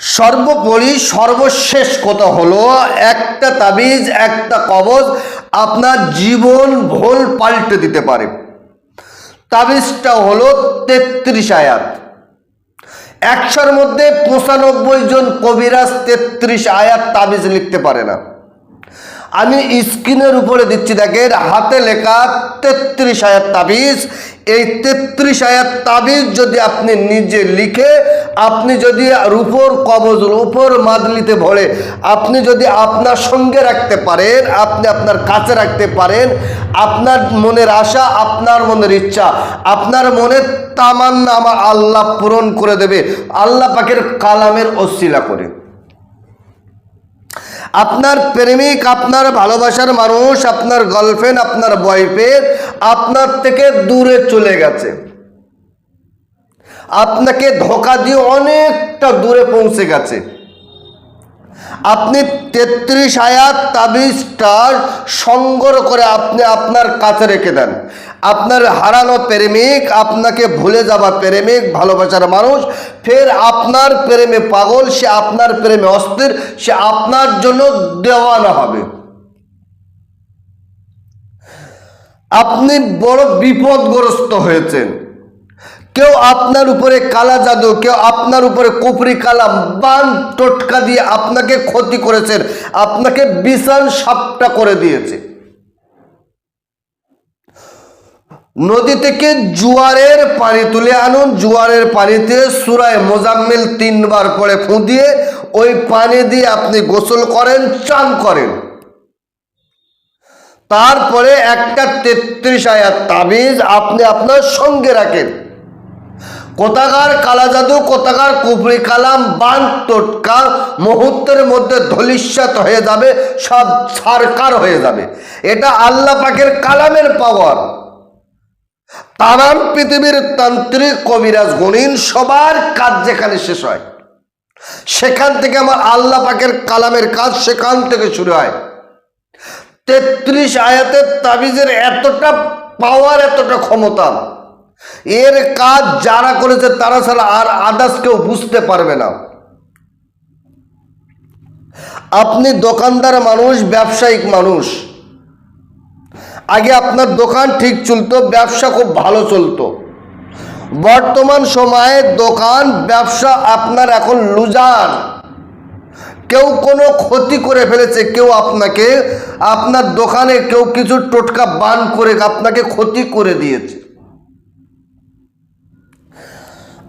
সর্বোপরি সর্বশেষ কথা হলো, একটা তাবিজ, একটা কবজ আপনার জীবন ভোল পাল্টে দিতে পারে। তাবিজটা হলো তেত্রিশ আয়াত। একশোর মধ্যে পঁচানব্বই জন কবিরাজ তেত্রিশ আয়াত তাবিজ লিখতে পারে না। আমি স্ক্রিনের উপরে দিচ্ছি দেখেন, হাতে লেখা তেত্রিশ আয়াত তাবিজ। এই তেত্রিশ আয়াত তাবিজ যদি আপনি নিজে লিখে, আপনি যদি রূপর কবজ রূপর মাদলিতে ভরে, আপনি যদি আপনার সঙ্গে রাখতে পারেন, আপনি আপনার কাছে রাখতে পারেন, আপনার মনের আশা, আপনার মনের ইচ্ছা, আপনার মনের তামান্না আমার আল্লাহ পূরণ করে দেবে। আল্লাহ পাকের কালামের অশিলা করে। আপনার প্রেমিক, আপনার ভালোবাসার মানুষ, আপনার গার্লফ্রেন্ড আপনার বয়ফ্রেন্ড আপনার থেকে দূরে চলে গেছে। আপনাকে ধোকা দিয়ে অনেকটা দূরে পৌঁছে গেছে। আপনি তেত্রিশ আয়াত তাবিজটার সংগ্রহ করে আপনি আপনার কাছে রেখে দেন। আপনার হারানো প্রেমিক, আপনাকে ভুলে যাওয়া প্রেমিক, ভালোবাসার মানুষ, ফের আপনার প্রেমে পাগল, সে আপনার প্রেমে অস্থির, সে আপনার জন্য দেওয়ানা হবে। আপনি বড় বিপদগ্রস্ত হয়েছেন। কেউ আপনার উপরে কালা জাদু, কেউ আপনার উপরে কুপরি কালাম বান টোটকা দিয়ে আপনাকে ক্ষতি করেছেন, আপনাকে বিশাল সাপটা করে দিয়েছে। নদী থেকে জুয়ারের পানি তুলে আনুন? জুয়ারের পানিতে সুরায় মোজাম্মেল তিনবার পরে ফুঁদিয়ে ওই পানি দিয়ে আপনি গোসল করেন, চান করেন। তারপরে একটা তেত্রিশ আয়াত তাবিজ আপনি আপনার সঙ্গে রাখেন। কোথাকার কালা জাদু, কোথাকার কুফরি কালাম, বান, টোটকা, মুহূর্তের মধ্যে ধলিস্যাত হয়ে যাবে, সব সারকার হয়ে যাবে। এটা আল্লাহ পাকের কালামের পাওয়ার তামাম পৃথিবীর তান্ত্রিক কবিরাজ গণিন সবার কাজ যেখানে শেষ হয়। সেখান থেকে আমার আল্লাহ পাকের কালামের কাজ সেখান থেকে শুরু হয়। তেত্রিশ আয়াতের তাবিজের এতটা পাওয়ার এতটা ক্ষমতা, এর কাজ যারা করেছে তারা ছাড়া আর আদার্স কেউ বুঝতে পারবে না। আপনি দোকানদার মানুষ, ব্যবসায়িক মানুষ আগে আপনার দোকান ঠিক চলতো, ব্যবসা খুব ভালো চলতো। বর্তমান সময়ে দোকান, ব্যবসা আপনার এখন লুজান। কেউ কোনো ক্ষতি করে ফেলেছে, কেউ আপনাকে, আপনার দোকানে কেউ কিছু টোটকা বান করে আপনাকে ক্ষতি করে দিয়েছে।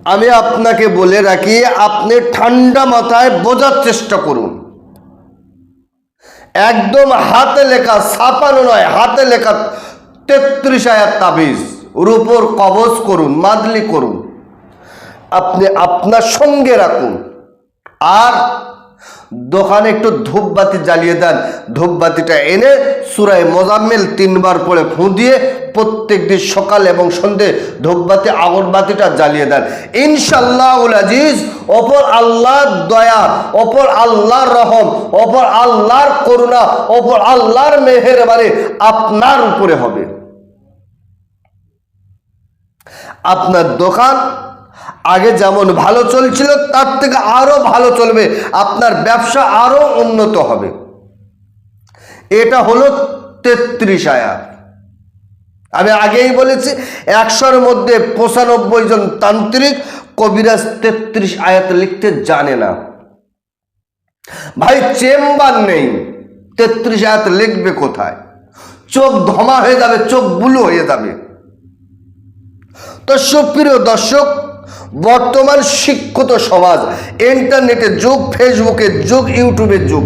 আমি আপনাকে বলে রাখি, আপনি ঠান্ডা মাথায় বোঝার চেষ্টা করুন। একদম হাতে লেখা ছাপানো নয়, হাতে লেখা তেত্রিশ হাজার তাবিজ। রূপর উপর কবজ করুন, মাদলি করুন। আপনি আপনার সঙ্গে রাখুন। আর দোকানে একটু ধূপবাতি জ্বালিয়ে দেন। ধূপবাতিটা এনে সুরায় মোজাম্মেল তিনবার পরে ফুঁ দিয়ে প্রত্যেক দিন সকাল এবং সন্ধে ধূপবাতি, আগরবাতিটা জ্বালিয়ে দেন। ইনশাল্লাহ আজিজ, অপর আল্লাহর দয়া, অপর আল্লাহর রহম, অপর আল্লাহর করুণা, অপর আল্লাহর মেহেরবানি আপনার উপরে হবে। আপনার দোকান আগে যেমন ভালো চলছিল, তার থেকে আরও ভালো চলবে, আপনার ব্যবসা আরও উন্নত হবে। এটা হলো তেত্রিশ আয়াত। আমি আগেই বলেছি, একশোর মধ্যে পঁচানব্বই জন তান্ত্রিক কবিরাজ তেত্রিশ আয়াত লিখতে জানে না। ভাই, চেম্বার নেই, তেত্রিশ আয়াত লিখবে কোথায়? চোখ ধমা হয়ে যাবে, চোখ বুলু হয়ে যাবে। তো সুপ্রিয় দর্শক বর্তমান শিক্ষিত সমাজ ইন্টারনেটের যুগ ফেসবুকের যুগ ইউটিউবের যুগ।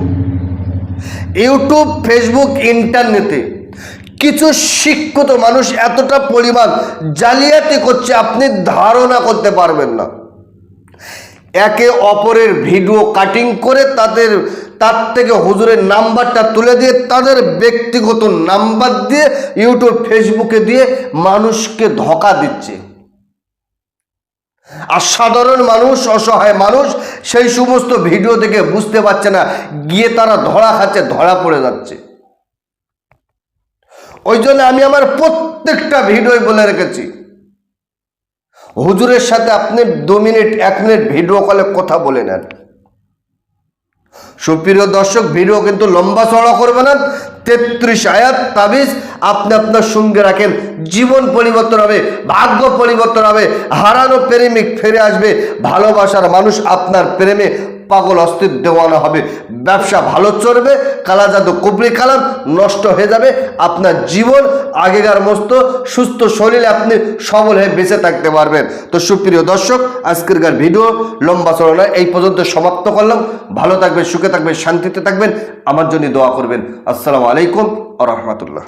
ইউটিউব ফেসবুক ইন্টারনেটে কিছু শিক্ষিত মানুষ এতটা পরিমাণ জালিয়াতি করছে, আপনি ধারণা করতে পারবেন না। একে অপরের ভিডিও কাটিং করে তাদের, তার থেকে হুজুরের নাম্বারটা তুলে দিয়ে, তাদের ব্যক্তিগত নাম্বার দিয়ে ইউটিউব ফেসবুকে দিয়ে মানুষকে ধোকা দিচ্ছে। আর সাধারণ মানুষ, অসহায় মানুষ, সেই সমস্ত ভিডিও দেখে বুঝতে পারছে না, গিয়ে তারা ধরা খাচ্ছে, ধরা পড়ে যাচ্ছে। ওই জন্য আমি আমার প্রত্যেকটা ভিডিওয় বলে রেখেছি। হুজুরের সাথে আপনি দু মিনিট, এক মিনিট ভিডিও কলে কথা বলে নেন। সুপ্রিয় দর্শক, ভিডিও কিন্তু লম্বা চড়া করবে না তেত্রিশ আয়াত, তাবিজ আপনি আপনার সঙ্গে রাখেন। জীবন পরিবর্তন হবে, ভাগ্য পরিবর্তন হবে, হারানো প্রেমিক ফিরে আসবে, ভালোবাসার মানুষ আপনার প্রেমে পাগল অস্থির দেওয়ানো হবে। ব্যবসা ভালো চলবে, কালা জাদু কুবরি কালাম নষ্ট হয়ে যাবে। আপনার জীবন, আগেকার মস্ত, সুস্থ শরীরে আপনি সবল হয়ে বেঁচে থাকতে পারবেন। তো সুপ্রিয় দর্শক আজকেরকার ভিডিও লম্বা চলনা এই পর্যন্ত সমাপ্ত করলাম। ভালো থাকবেন, সুখে থাকবেন, শান্তিতে থাকবেন। আমার জন্য দোয়া করবেন। আসসালামু আলাইকুম আ রহমতুল্লাহ।